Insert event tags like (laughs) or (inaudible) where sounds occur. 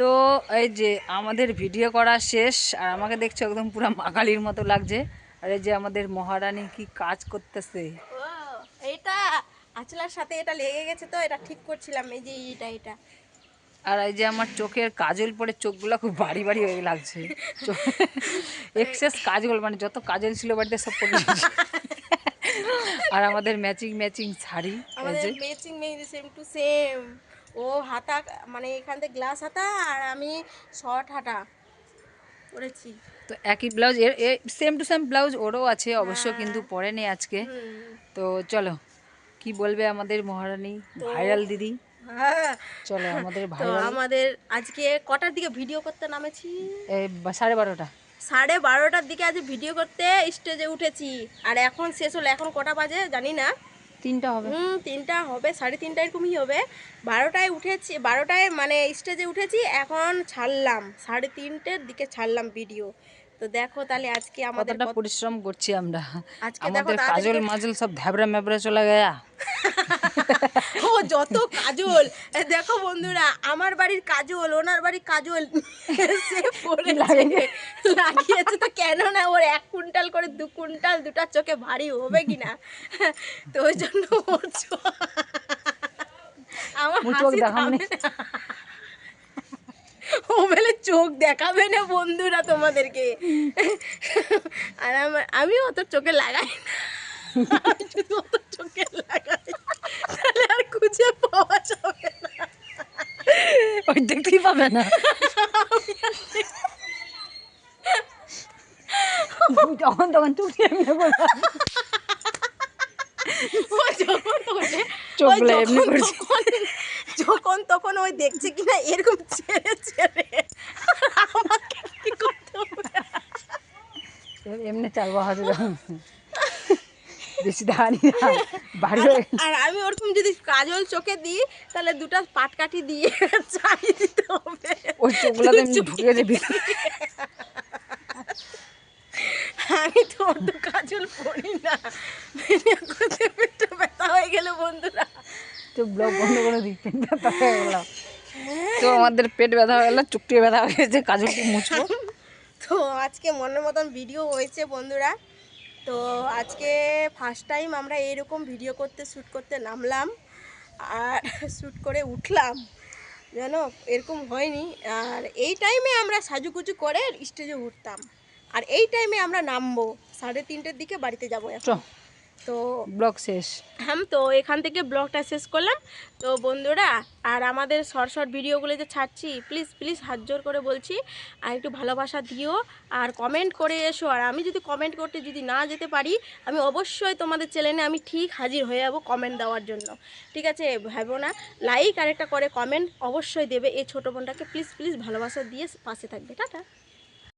তো এই যে আমাদের ভিডিও করা শেষ আর আমাকে দেখছ একদম পুরো মাগালির মতো লাগছে। আর এই যে আমাদের মহারানী কি কাজ করতেছে। ও এইটা আচলার সাথে এটা লেগে গেছে তো এটা ঠিক করছিলাম এই যে এটা এটা আর এই যে আমার চোখের কাজল পরে চোখগুলো খুব বাড়ি বাড়ি হয়ে লাগছে। এক্সেস কাজল মানে যত কাজল ছিল বাড়িতে সব গেছে। আর আমাদের matching matching sari matching same to same ও হাতা মানে এখান থেকে গ্লাস হাতা আর আমি শর্ট হাতা করেছি তো একই ব্লাউজ এর সেম টু সেম ব্লাউজ ওরও আছে অবশ্য কিন্তু পরে নেই আজকে। তো চলো কি বলবে আমাদের মহারানী ভাইরাল দিদি? হ্যাঁ। চলো আমাদের ভাইরাল আমাদের আজকে কটার দিকে ভিডিও করতে নামেছি? সাড়ে বারোটা। সাড়ে বারোটার দিকে আজ ভিডিও করতে স্টেজে উঠেছি। আর এখন শেষ হলো এখন কটা বাজে জানি না। তিনটা হবে। হুম, তিনটা হবে, সাড়ে তিনটা এরকমই হবে। বারোটায় উঠেছি, বারোটায় মানে স্টেজে উঠেছি, এখন ছাড়লাম, সাড়ে তিনটের দিকে ছাড়লাম ভিডিও তো দেখো তাহলে আজকে আমাদের কতটা পরিশ্রম করছি আমরা। আজকে দেখো আমাদের কাজল মাজল সব ধ্যাবড়া ম্যাবড়া চলে গেয়া। (laughs) ও যত কাজল। দেখো বন্ধুরা আমার বাড়ির কাজল ওনার বাড়ির কাজল (laughs) সে পড়েছে। লাগিয়েছে তো কেন না ওর এক কুইন্টাল করে দু কুইন্টাল দুটা চোখে ভারী হবে কিনা? তো ওই জন্য ওর আমার হাসি থামে না। ও চোখ দেখাবে না বন্ধুরা তোমাদেরকে। আর আমার আমি অত চোখে লাগাই না। শুধু অত চোখে লাগাই তাহলে আর খুঁজে পাওয়া যাবে না। ওই দেখতেই পাবে না? তখন চুটি এমনি করছে। তখন- ওই দেখছে কিনা এরকম ছেড়ে ছেড়ে। আমাকে কি করতে হবে? এমনি চালবা বেশি দাঁড়িয়ে না বাড়ি আর আমি ওরকম যদি কাজল চোখে দিই তাহলে দুটো পাটকাঠি দিয়ে চালিয়ে দিতে হবে। ওই চোখগুলো এমনি ঢুকে আমি তো অত কাজল পড়ি না ভিডিও করতে পেটে ব্যথা হয়ে গেল বন্ধুরা তো ব্লগ বন্ধ করে দিই পেট ব্যথা হয়ে গেল। তো আমাদের পেট ব্যথা হয়ে গেল চুকটি ব্যথা হয়ে গেছে কাজলটি মুছবো। তো আজকে মনের মতন ভিডিও হয়েছে বন্ধুরা। তো আজকে ফার্স্ট টাইম আমরা এরকম ভিডিও করতে শ্যুট করতে নামলাম আর শ্যুট করে উঠলাম। জানো এরকম হয়নি। আর এই টাইমে আমরা সাজুগুজু করে স্টেজে উঠতাম। আর এই টাইমে আমরা নামবো। সাড়ে তিনটের দিকে বাড়িতে যাব এখন। তো ব্লগ শেষ। হ্যাঁ তো এখান থেকে ব্লগটা শেষ করলাম। তো বন্ধুরা আর আমাদের শর্ট শর্ট ভিডিওগুলো যে ছাড়ছি প্লিজ প্লিজ হাত জোর করে বলছি আর একটু ভালোবাসা দিও আর কমেন্ট করে এসো। আর আমি যদি কমেন্ট করতে যদি না যেতে পারি আমি অবশ্যই তোমাদের চ্যানেলে আমি ঠিক হাজির হয়ে যাব কমেন্ট দেওয়ার জন্য। ঠিক আছে ভাবো না লাইক আর একটা করে কমেন্ট অবশ্যই দেবে এই ছোটো বোনটাকে প্লিজ প্লিজ ভালোবাসা দিয়ে পাশে থাকবে। টাটা।